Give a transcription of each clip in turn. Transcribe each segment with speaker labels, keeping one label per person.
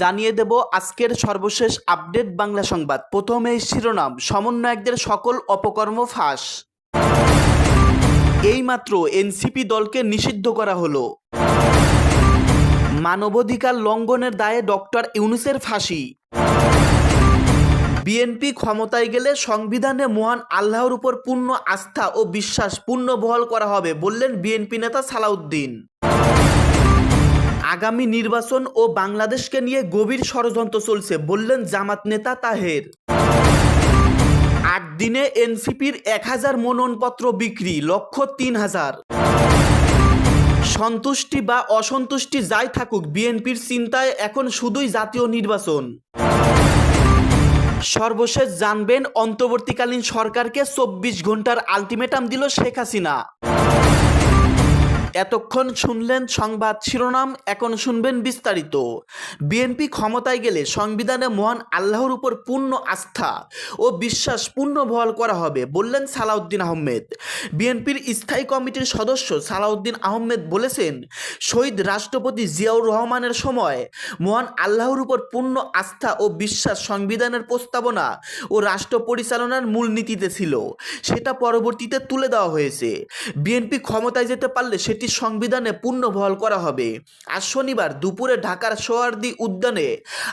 Speaker 1: জানিয়ে দেব আজকের সর্বশেষ আপডেট বাংলা সংবাদ। প্রথমেই শিরোনাম, সমন্বয়কদের সকল অপকর্ম ফাঁস। এইমাত্র এনসিপি দলকে নিষিদ্ধ করা হলো। মানবাধিকার লঙ্ঘনের দায়ে ডক্টর ইউনুসের ফাঁসি। বিএনপি ক্ষমতায় গেলে সংবিধানে মহান আল্লাহর উপর পূর্ণ আস্থা ও বিশ্বাস পূর্ণ বহল করা হবে বললেন বিএনপি নেতা সালাউদ্দিন। আগামী নির্বাচন ও বাংলাদেশকে নিয়ে গভীর ষড়যন্ত্র চলছে, বললেন জামাত নেতা তাহের। আট দিনে এনসিপির এক হাজার মনোনয়নপত্র বিক্রি লক্ষ্য তিন হাজার। সন্তুষ্টি বা অসন্তুষ্টি যাই থাকুক, বিএনপির চিন্তায় এখন শুধুই জাতীয় নির্বাচন। সর্বশেষ জানবেন, অন্তর্বর্তীকালীন সরকারকে চব্বিশ ঘণ্টার আলটিমেটাম দিল শেখ হাসিনা। এতক্ষণ শুনলেন সংবাদ শিরোনাম, এখন শুনবেন বিস্তারিত। বিএনপি ক্ষমতায় গেলে সংবিধানে মহান আল্লাহর উপর পূর্ণ আস্থা ও বিশ্বাস পূর্ণ বহাল করা হবে, বললেন সালাউদ্দিন আহমেদ। বিএনপির স্থায়ী কমিটির সদস্য সালাউদ্দিন আহমেদ বলেছেন, শহীদ রাষ্ট্রপতি জিয়াউর রহমানের সময় মহান আল্লাহর উপর পূর্ণ আস্থা ও বিশ্বাস সংবিধানের প্রস্তাবনা ও রাষ্ট্র পরিচালনার মূলনীতিতে ছিল। সেটা পরবর্তীতে তুলে দেওয়া হয়েছে। বিএনপি ক্ষমতায় যেতে পারলে সেটি সংবিধানে পূর্ণ বহাল করা হবে। আজ শনিবার দুপুরে ঢাকার সোয়ার্দি উদ্যানে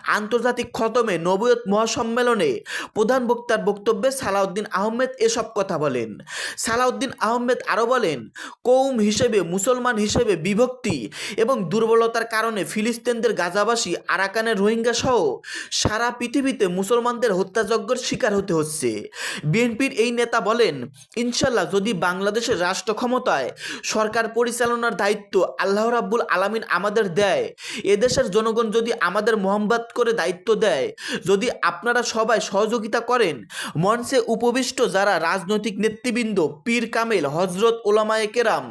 Speaker 1: আন্তর্জাতিক খতমে নবয়ত মহাসম্মেলনে প্রধান বক্তার বক্তব্যে সালাউদ্দিন আহমেদ এসব কথা বলেন। সালাউদ্দিন আহমেদ আরও বলেন কৌম হিসেবে, মুসলমান হিসেবে বিভক্তি এবং দুর্বলতার কারণে ফিলিস্তিনদের গাজাবাসী আরাকানের রোহিঙ্গা সহ সারা পৃথিবীতে মুসলমানদের হত্যাযজ্ঞের শিকার হতে হচ্ছে। বিএনপির এই নেতা বলেন ইনশাল্লাহ যদি বাংলাদেশের রাষ্ট্র ক্ষমতায় সরকার পরিচালনার দায়িত্ব আল্লাহ রাব্বুল আলামিন আমাদের দেয়। এদেশের জনগণ যদি আমাদের মোহাম্মত করে দায়িত্ব দেয়, যদি আপনারা সবাই সহযোগিতা করেন, মঞ্চে উপবিষ্ট যারা রাজনৈতিক নেতৃবৃন্দ, পীর কামেল হজরত ওলামায়ে কেরাম,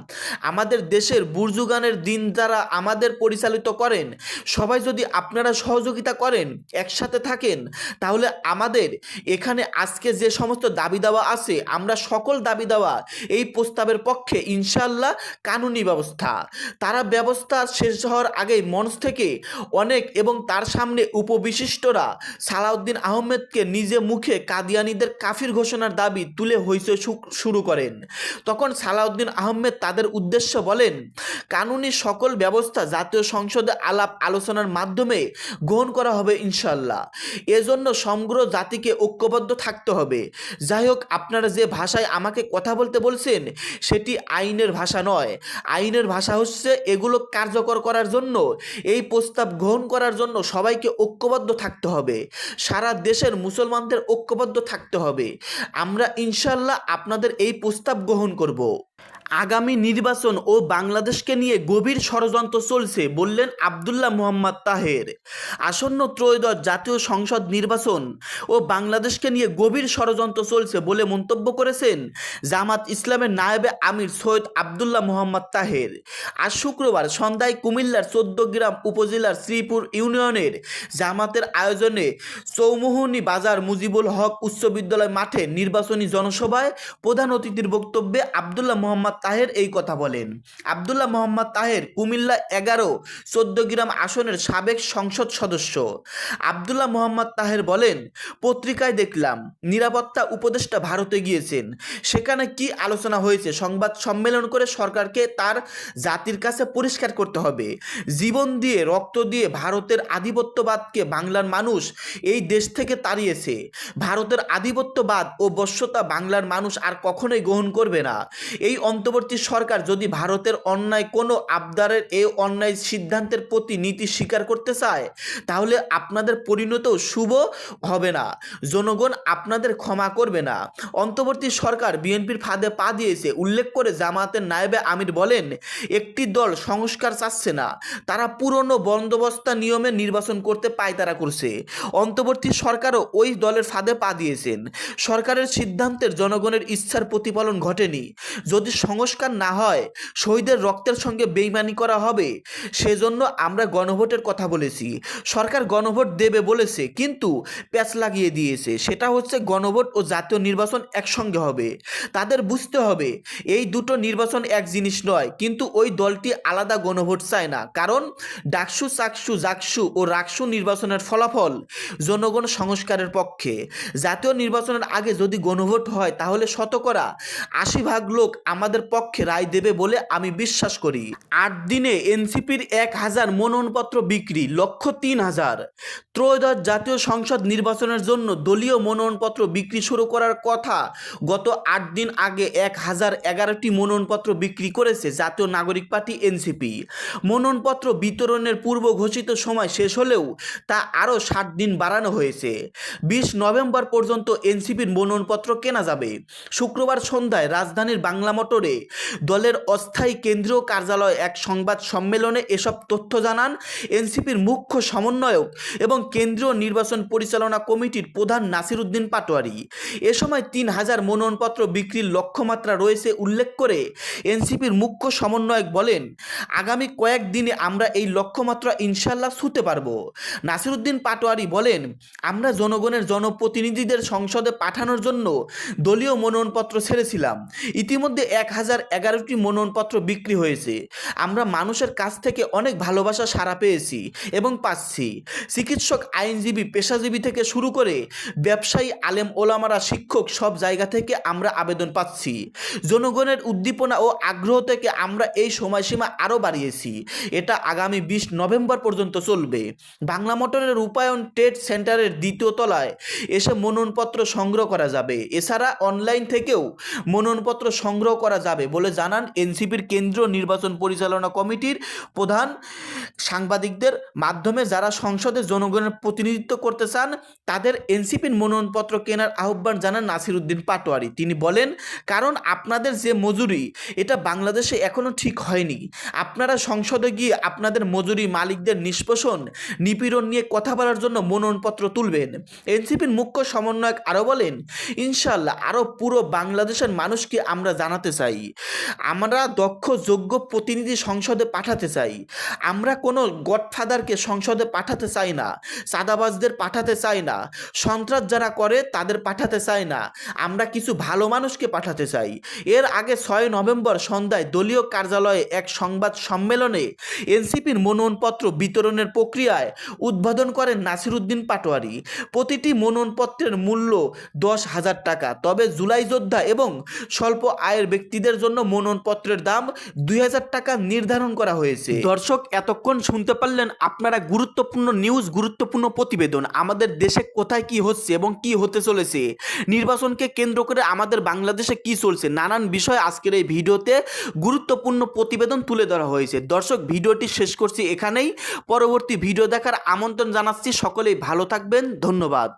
Speaker 1: আমাদের দেশের বুর্জুগানের দিন যারা আমাদের পরিচালিত করেন, সবাই যদি আপনারা সহযোগিতা করেন, একসাথে থাকেন, তাহলে আমাদের এখানে আজকে যে সমস্ত দাবি দাওয়া আছে, আমরা সকল দাবি দাওয়া এই প্রস্তাবের পক্ষে ইনশাল্লাহ কানুনি ব্যবস্থা। তারা ব্যবস্থা শেষ হওয়ার আগেই মঞ্চ থেকে অনেক এবং তার সামনে উপবিশিষ্টরা সালাউদ্দিন আহমেদকে নিজে মুখে কাদিয়ানিদের কাফির ঘোষণার দাবি তুলে হইচই শুরু করেন। তখন সালাউদ্দিন আহমেদ তাদের উদ্দেশ্য বলেন, কানুনি সকল ব্যবস্থা জাতীয় সংসদে আলাপ আলোচনার মাধ্যমে গ্রহণ করা হবে ইনশাল্লাহ এজন্য সমগ্র জাতিকে ঐক্যবদ্ধ থাকতে হবে। যাই হোক, আপনারা যে ভাষায় আমাকে কথা বলতে বলছেন, সেটি আইনের ভাষা নয়। আইনের ভাষা হচ্ছে এগুলো কার্যকর করার জন্য, এই প্রস্তাব গ্রহণ করার জন্য সবাইকে ঐক্যবদ্ধ থাকতে হবে। সারা দেশের মুসলমানদের ঐক্যবদ্ধ থাকতে হবে। আমরা ইনশাল্লাহ আপনাদের এই প্রস্তাব গ্রহণ করব। আগামী নির্বাচন ও বাংলাদেশকে নিয়ে গভীর ষড়যন্ত্র চলছে বললেন আবদুল্লাহ মোহাম্মদ তাহের। আসন্ন ত্রয়োদশ জাতীয় সংসদ নির্বাচন ও বাংলাদেশকে নিয়ে গভীর ষড়যন্ত্র চলছে বলে মন্তব্য করেছেন জামাত ইসলামের নায়েবে আমির সৈয়দ আবদুল্লাহ মোহাম্মদ তাহের। আজ শুক্রবার সন্ধ্যায় কুমিল্লার চোদ্দ গ্রাম উপজেলার শ্রীপুর ইউনিয়নের জামাতের আয়োজনে চৌমুহনী বাজার মুজিবুল হক উচ্চ বিদ্যালয় মাঠে নির্বাচনী জনসভায় প্রধান অতিথির বক্তব্যে আবদুল্লাহ মোহাম্মদ তাহের এই কথা বলেন। আবদুল্লাহ মোহাম্মদ তাহের, কুমিল্লা এগারো, চোদ্দ গ্রাম আসনের সাবেক সংসদ সদস্য। আবদুল্লাহ মোহাম্মদ তাহের বলেন, পত্রিকায় দেখলাম, নিরাপত্তা উপদেষ্টা ভারতে গিয়েছেন। সেখানে কি আলোচনা হয়েছে সংবাদ সম্মেলন করে সরকারকে তার জাতির কাছে পরিষ্কার করতে হবে। জীবন দিয়ে, রক্ত দিয়ে ভারতের আধিপত্যবাদকে বাংলার মানুষ এই দেশ থেকে তাড়িয়েছে। ভারতের আধিপত্যবাদ ও বশ্যতা বাংলার মানুষ আর কখনোই গ্রহণ করবে না। এই অন্তর্বর্তী সরকার যদি ভারতের অন্যায় কোনো আবদারের এই অন্যায় সিদ্ধান্তের প্রতি নীতি স্বীকার করতে চায়, তাহলে আপনাদের পরিণত শুভ হবে না। জনগণ আপনাদের ক্ষমা করবে না। অন্তর্বর্তী সরকার বিএনপির ফাঁদে পা দিয়েছে, উল্লেখ করে জামাতের নায়েবে আমির বলেন, একটি দল সংস্কার চাচ্ছে না, তারা পুরনো বন্দোবস্তা নিয়মে নির্বাচন করতে পায়তারা করছে। অন্তর্বর্তী সরকারও ওই দলের ফাঁদে পা দিয়েছেন। সরকারের সিদ্ধান্তের জনগণের ইচ্ছার প্রতিফলন ঘটেনি। যদি সংস্কার না হয়, শহীদের রক্তের সঙ্গে বেইমানি করা হবে। সেজন্য আমরা গণভোটের কথা বলেছি। সরকার গণভোট দেবে বলেছে, কিন্তু প্যাচ লাগিয়ে দিয়েছে। সেটা হচ্ছে গণভোট ও জাতীয় নির্বাচন একসঙ্গে হবে। তাদের বুঝতে হবে, এই দুটো নির্বাচন এক জিনিস নয়, কিন্তু ওই দলটি আলাদা গণভোট চায় না। কারণ ডাকসু, চাকসু, জাকসু ও রাকসু নির্বাচনের ফলাফল জনগণ সংস্কারের পক্ষে। জাতীয় নির্বাচনের আগে যদি গণভোট হয়, তাহলে শতকরা আশি ভাগ লোক আমাদের পক্ষে রায় দেবে বলে আমি বিশ্বাস করি। আট দিনে এনসিপির এক হাজার মনোনয়নপত্র বিক্রি, লক্ষ তিন হাজার। ত্রয়োদশ জাতীয় সংসদ নির্বাচনের জন্য দলীয় মনোনয়নপত্র বিক্রি শুরু করার কথা, গত আট দিন আগে এক হাজার এগারোটি মনোনয়নপত্র বিক্রি করেছে জাতীয় নাগরিক পার্টি এনসিপি। মনোনয়নপত্র বিতরণের পূর্ব ঘোষিত সময় শেষ হলেও তা আরও ষাট দিন বাড়ানো হয়েছে। বিশ নভেম্বর পর্যন্ত এনসিপির মনোনয়নপত্র কেনা যাবে। শুক্রবার সন্ধ্যায় রাজধানীর বাংলা মোটরে দলের অস্থায়ী কেন্দ্রীয় কার্যালয় এক সংবাদ সম্মেলনে এসব তথ্য জানান এনসিপির মুখ্য সমন্বয়ক এবং কেন্দ্রীয় নির্বাচন পরিচালনা কমিটির প্রধান নাসির উদ্দিন পাটোয়ারি। এ সময় তিন হাজার মনোনয়নপত্র বিক্রির লক্ষ্যমাত্রা রয়েছে উল্লেখ করে এনসিপির মুখ্য সমন্বয়ক বলেন, আগামী কয়েকদিনে আমরা এই লক্ষ্যমাত্রা ইনশাল্লাহ ছুতে পারব। নাসিরুদ্দিন পাটোয়ারি বলেন আমরা জনগণের জনপ্রতিনিধিদের সংসদে পাঠানোর জন্য দলীয় মনোনয়নপত্র ছেড়েছিলাম। ইতিমধ্যে এক হাজার এগারোটি মনোনয়নপত্র বিক্রি হয়েছে। আমরা মানুষের কাছ থেকে অনেক ভালোবাসা সাড়া পেয়েছি এবং পাচ্ছি। চিকিৎসক, আইনজীবী, পেশাজীবী থেকে শুরু করে ব্যবসায়ী, আলেম, ওলামারা, শিক্ষক সব জায়গা থেকে আমরা আবেদন পাচ্ছি। জনগণের উদ্দীপনা ও আগ্রহ থেকে আমরা এই সময়সীমা আরও বাড়িয়েছি। এটা আগামী বিশ নভেম্বর পর্যন্ত চলবে। বাংলা মোটরের রূপায়ণ ট্রেড সেন্টারের দ্বিতীয় তলায় এসে মনোনয়নপত্র সংগ্রহ করা যাবে। এছাড়া অনলাইন থেকেও মনোনয়নপত্র সংগ্রহ করা যাবে বলে জানান এনসিপির কেন্দ্রীয় নির্বাচন পরিচালনা কমিটির প্রধান সাংবাদিকদের মাধ্যমে যারা সংসদে জনগণের প্রতিনিধিত্ব করতে চান, তাদের এনসিপির মনোনয়নপত্র কেনার আহ্বান জানান নাসির উদ্দিন পাটোয়ারি। তিনি বলেন, কারণ আপনাদের যে মজুরি, এটা বাংলাদেশে এখনও ঠিক হয়নি। আপনারা সংসদে গিয়ে আপনাদের মজুরি মালিকদের নিষ্পোষণ, নিপীড়ন নিয়ে কথা বলার জন্য মনোনয়নপত্র তুলবেন। এনসিপির মুখ্য সমন্বয়ক আরও বলেন ইনশাল্লাহ আরও পুরো বাংলাদেশের মানুষকে আমরা জানাতে চাই। আমরা দক্ষ, যোগ্য প্রতিনিধি সংসদে পাঠাতে চাই। আমরা কোনো গডফাদারকে সংসদে পাঠাতে চাই না, চাঁদাবাজদের পাঠাতে চাই না, সন্ত্রাস যারা করে তাদের পাঠাতে চাই না। আমরা কিছু ভালো মানুষকে পাঠাতে চাই। এর আগে ছয় নভেম্বর সন্ধ্যায় দলীয় কার্যালয়ে এক সংবাদ সম্মেলনে এনসিপির মনোনয়নপত্র বিতরণের প্রক্রিয়ায় উদ্বোধন করেন নাসিরুদ্দিন পাটোয়ারি। প্রতিটি মনোনয়নপত্রের মূল্য দশ হাজার টাকা। তবে জুলাই যোদ্ধা এবং স্বল্প আয়ের ব্যক্তিদের জন্য মনোনয়নপত্রের দাম দুই হাজার টাকা নির্ধারণ করা হয়েছে। দর্শক, এতক্ষণ শুনতে পারলেন আপনারা গুরুত্বপূর্ণ নিউজ গুরুত্বপূর্ণ প্রতিবেদন। আমাদের দেশে কোথায় কি হচ্ছে এবং কি হতে চলেছে? নির্বাচনকে কেন্দ্র করে আমাদের বাংলাদেশে কি চলছে? নানান বিষয় আজকের এই ভিডিওতে গুরুত্বপূর্ণ প্রতিবেদন তুলে ধরা হয়েছে। দর্শক, ভিডিওটি শেষ করছি এখানেই। পরবর্তী ভিডিও দেখার আমন্ত্রণ জানাচ্ছি। সকলেই ভালো থাকবেন। ধন্যবাদ।